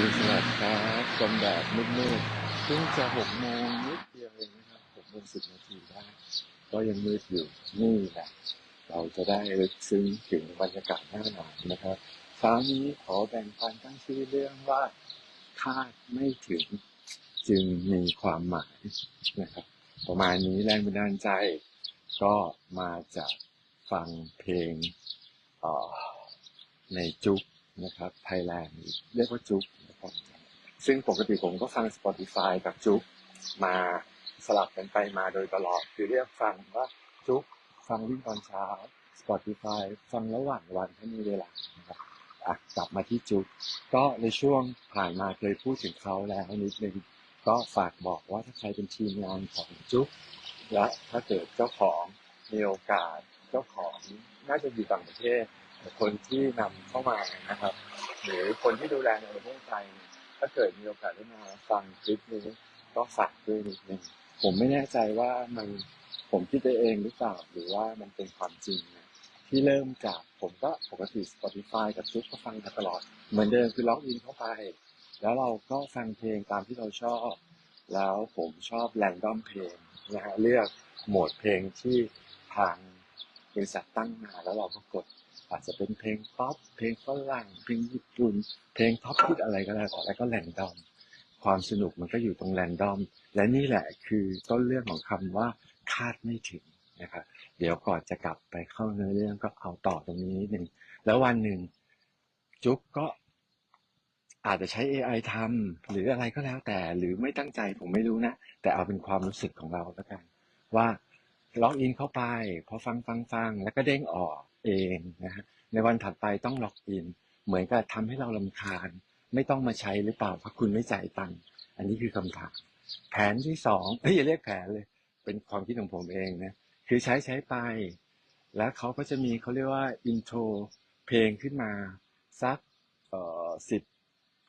รุณสวัสดิ์ครับกลมแดดมืดๆเพิ่งจะหกโมงนิดเดียวเองนะครับหกโมงสิบนาทีได้ ก็ยังมืดอยู่นี่แหละเราจะได้ลึกซึ้งถึงบรรยากาศหน้าหนาวนะครับเช้านี้ขอแบ่งปันตั้งชื่อเรื่องว่าคาดไม่ถึงจึงมีความหมายนะครับ ประมาณนี้แรงบันดาลใจ ก็มาจากฟังเพลงออในจุก นะครับไทยแลนด์เรียกว่าจุกนะครับซึ่งปกติผมก็ฟัง Spotify กับจุกมาสลับกันไปมาโดยตลอด คือเรียกฟังว่าจุกฟังวิ่งตอนเช้า Spotify ฟังระหว่างวันถ้ามีเวลานะครับอะกลับมาที่จุกก็ในช่วงผ่านมาเคยพูดถึงเขาแล้วนิดนึงก็ฝากบอกว่าถ้าใครเป็นทีมงานของจุกและถ้าเกิดเจ้าของมีโอกาสเจ้าของน่าจะอยู่ต่างประเทศ คนที่นำเข้ามานะครับ หรือคนที่ดูแลในประเทศไทยถ้าเกิดมีโอกาสได้มาฟังคลิปนี้ก็ฝากด้วยนิดนึงผมไม่แน่ใจว่ามันผมคิดไปเองหรือเปล่าหรือว่ามันเป็นความจริงนะที่เริ่มจากผมก็ปกติ Spotify กับซุปก็ฟังตลอด เหมือนเดิมคือล็อกอินเข้าไป แล้วเราก็ฟังเพลงตามที่เราชอบ แล้วผมชอบแรนดอมเพลงนะฮะเลือกโหมดเพลงที่ทางบริษัทตั้งมาแล้วเราก็กด อาจจะเป็นเพลงป๊อปเพลงฝรั่งเพลงญี่ปุ่น เพลงท็อปฮิตอะไรก็แล้วแต่แล้วก็แรนดอมความสนุกมันก็อยู่ตรงแรนดอม และนี่แหละคือต้นเรื่องของคำว่าคาดไม่ถึงนะครับเดี๋ยวก่อนจะกลับไปเข้าเนื้อเรื่องก็เอาต่อตรงนี้นิดนึงแล้ววันหนึ่งจุ๊บก็อาจจะใช้ AI ทำหรืออะไรก็แล้วแต่ หรือไม่ตั้งใจผมไม่รู้นะ แต่เอาเป็นความรู้สึกของเราแล้วกัน ว่าล็อกอินเข้าไปพอฟังฟังฟังแล้วก็เด้งออก เองนะฮะในวันถัดไปต้องล็อกอิน เหมือนกับทำให้เราลำคาญ ไม่ต้องมาใช้หรือเปล่าเพราะคุณไม่จ่ายตังค์อันนี้คือคำถามแผนที่สองเฮ้ยอย่าเรียกแผนเลย เป็นความคิดของผมเองนะคือใช้ใช้ไป แล้วเขาก็จะมีเขาเรียกว่าอินโทรเพลงขึ้นมาสักเอ่อสิบ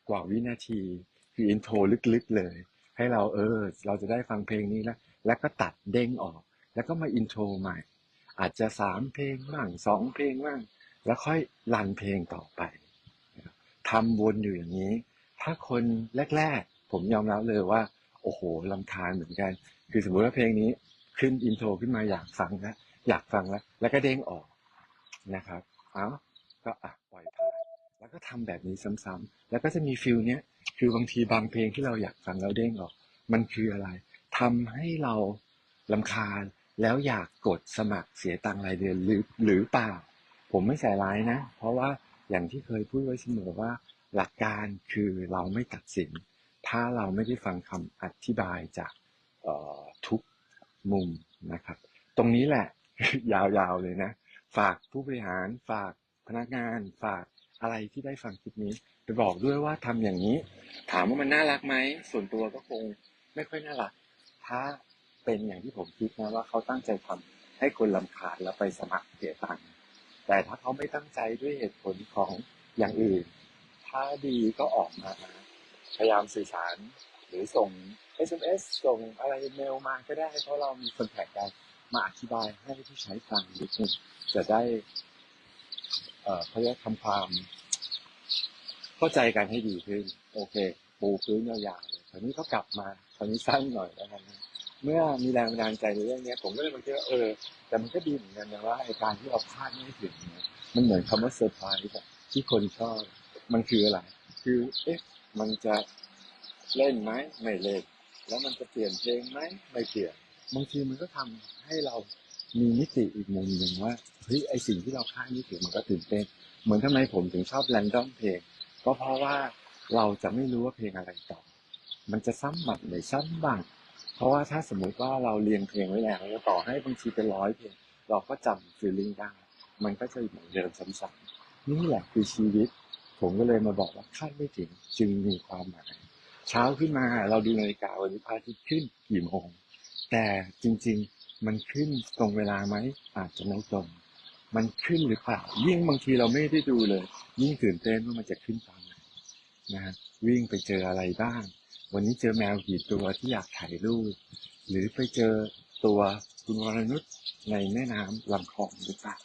กว่าวินาที คืออินโทรลึกๆเลย ให้เราเออ เราจะได้ฟังเพลงนี้แล้ว แล้วก็ตัดเด้งออก แล้วก็มาอินโทรใหม่ อาจจะสามเพลงบ้างสองเพลงบ้าง แล้วค่อยรันเพลงต่อไปทำวนอยู่อย่างนี้ ถ้าคนแรก ๆ ผมยอมรับเลยว่า โอ้โหลำคาญเหมือนกัน คือสมมติว่าเพลงนี้ขึ้นอินโทรขึ้นมาอยากฟังแล้วอยากฟังแล้ว แล้วก็เด้งออกนะครับเอ้าก็อะปล่อยผ่านแล้วก็ทำแบบนี้ซ้ำๆแล้วก็จะมีฟิลเนี้ยคือบางทีบางเพลงที่เราอยากฟังแล้วเด้งออก มันคืออะไรทำให้เราลำคาญ แล้วอยากกดสมัครเสียตังรายเดือนหรือหรือเปล่า ผมไม่ใส่ร้ายนะ เพราะว่าอย่างที่เคยพูดไว้เสมอว่า หลักการคือเราไม่ตัดสิน ถ้าเราไม่ได้ฟังคำอธิบายจากออทุกมุมนะครับ ตรงนี้แหละ ยาวๆเลยนะ ฝากผู้บริหารฝากพนักงานฝากอะไรที่ได้ฟังคลิปนี้ไปบอกด้วยว่าทำอย่างนี้ ถามว่ามันน่ารักไหมส่วนตัวก็คงไม่ค่อยน่ารัก ถ้า เป็นอย่างที่ผมคิดนะว่าเขาตั้งใจทำให้คนลำคาญแล้วไปสมัครเสียตังค์แต่ถ้าเขาไม่ตั้งใจด้วยเหตุผลของอย่างอื่น ถ้าดีก็ออกมาพยายามสื่อสารหรือส่ง SMS ส่งอะไรเมลมาก็ได้ เพราะเรามีคนแท็กกันมาอธิบายให้ผู้ใช้ฟังนิดนึงจะได้เอ่อเขาเรียกทำความ เข้าใจกันให้ดีขึ้น โอเค ปูพื้นยาวๆเลยคราวนี้ก็กลับมาคราวนี้สั้นหน่อยแล้วกันนะ เมื่อมีแรงบันดาลใจในเรื่องเนี้ยผมก็เลยมาคิดว่าเออ แต่มันก็ดีเหมือนกันนะว่าไอการที่เราคาดไม่ถึงเนี่ยมันเหมือนคำว่าเซอร์ไพรส์อะที่คนชอบ มันคืออะไร คือเอ๊ะมันจะเล่นไหมไม่เล่น แล้วมันจะเปลี่ยนเพลงไหมไม่เปลี่ยนบางทีมันก็ทำให้เรามีมิติอีกมุมหนึ่งว่าเฮ้ยไอสิ่งที่เราคาดไม่ถึงมันก็ตื่นเต้นเหมือนทำไมผมถึงชอบแรนดอมเพลง ก็เพราะว่าเราจะไม่รู้ว่าเพลงอะไรต่อ มันจะซ้ำบังหรือซ้ำบ้าง ราะว่าถ้าสมมุติว่าเราเรียงเพลงไว้แล้วต่อให้บางทีเป็นร้อยเพลงเราก็จำฟีลลิ่งได้ มันก็จะเหมือนเดิมซ้ำๆนี่แหละคือชีวิต ผมก็เลยมาบอกว่าคาดไม่ถึงจึงมีความหมาย เช้าขึ้นมาเราดูนาฬิกาวันนี้พระอาทิตย์ขึ้นกี่โมงแต่จริงๆมันขึ้นตรงเวลาไหมอาจจะไม่ตรง มันขึ้นหรือเปล่า ยิ่งบางทีเราไม่ได้ดูเลย ยิ่งตื่นเต้นว่ามันจะขึ้นตอนไหนนะฮะวิ่งไปเจออะไรบ้าง วันนี้เจอแมวกี่ตัวที่อยากถ่ายรูป หรือไปเจอตัวคุณวรนุชในแม่น้ำลำคลองหรือเปล่า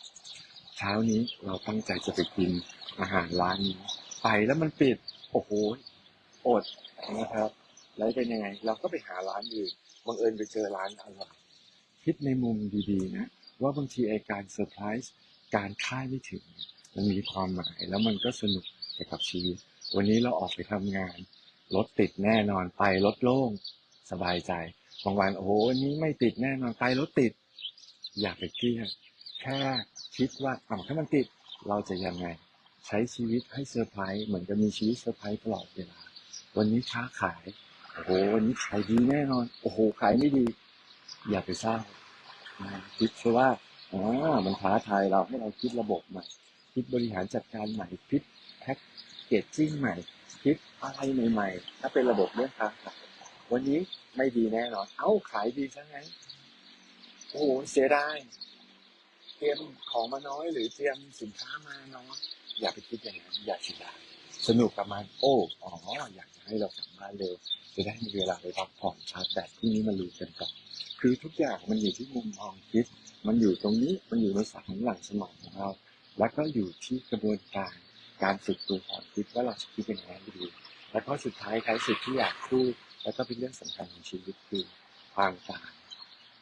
เช้านี้เราตั้งใจจะไปกินอาหารร้านนี้ไปแล้วมันปิด โอ้โหอดนะครับ แล้วเป็นยังไง เราก็ไปหาร้านอื่นบังเอิญไปเจอร้านอร่อยคิดในมุมดีๆนะ ว่าบางทีไอการเซอร์ไพรส์การคาดไม่ถึง มันมีความหมายแล้วมันก็สนุกไปกับชีวิต วันนี้เราออกไปทำงาน รถติดแน่นอนไปรถโล่ง สบายใจบางวันโอ้โหวันนี้ไม่ติดแน่นอนไปรถติด อย่าไปเครียดแค่คิดว่าอ้าวถ้ามันติดเราจะยังไง ใช้ชีวิตให้เซอร์ไพรส์เหมือนกับมีชีวิตเซอร์ไพรส์ตลอดเวลา วันนี้ค้าขายโอ้โหวันนี้ขายดีแน่นอน โอ้โหขายไม่ดี อย่าไปเศร้าคิดซะว่าอ๋อมันท้าทายเราให้เราคิดระบบใหม่ คิดบริหารจัดการใหม่คิดแพ็กเกจจิ้งใหม่คิดอะไรใหม่ๆ ถ้าเป็นระบบเรื่องค้าขายวันนี้ไม่ดีแน่นอน เอ้าขายดีซะงั้นโอ้โหเสียดายเตรียมของมาน้อยหรือเตรียมสินค้ามาน้อยอย่าไปคิดอย่างนั้นอย่าเสียดายสนุกกับมันโอ้อ๋ออยากจะให้เรากลับบ้านเร็ว จะได้มีเวลาไปพักผ่อนชาร์จแบตพรุ่งนี้มาลุยกันต่อคือทุกอย่างมันอยู่ที่มุมมองคิด มันอยู่ตรงนี้มันอยู่ในสมองหลังสมองของเรา แล้วก็อยู่ที่กระบวนการ การฝึกตัวความคิดว่าเราจะคิดเป็นยังไงดีแล้วก็สุดท้ายท้ายสุดที่อยากพูดแล้วก็เป็นเรื่องสำคัญของชีวิตคือความตาย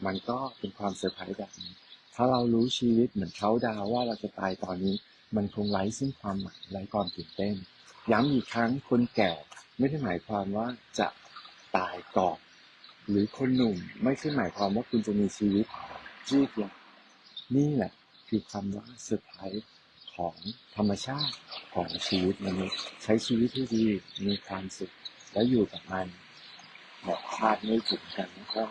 มันก็เป็นความเซอร์ไพรส์แบบนี้ ถ้าเรารู้ชีวิตเหมือนเขาดาวว่าเราจะตายตอนนี้ มันคงไร้ซึ่งความหมายไร้ความตื่นเต้น ย้ำอีกครั้งคนแก่ไม่ได้หมายความว่าจะตายก่อนหรือคนหนุ่มไม่ใช่หมายความว่าคุณจะมีชีวิตยืดยาวนี่แหละคือคำว่าเซอร์ไพรส์ ของธรรมชาติของชีวิตมนุษย์ใช้ชีวิตที่ดีมีความสุข และอยู่กับมันแบบคาดไม่ถึงกันนะครับ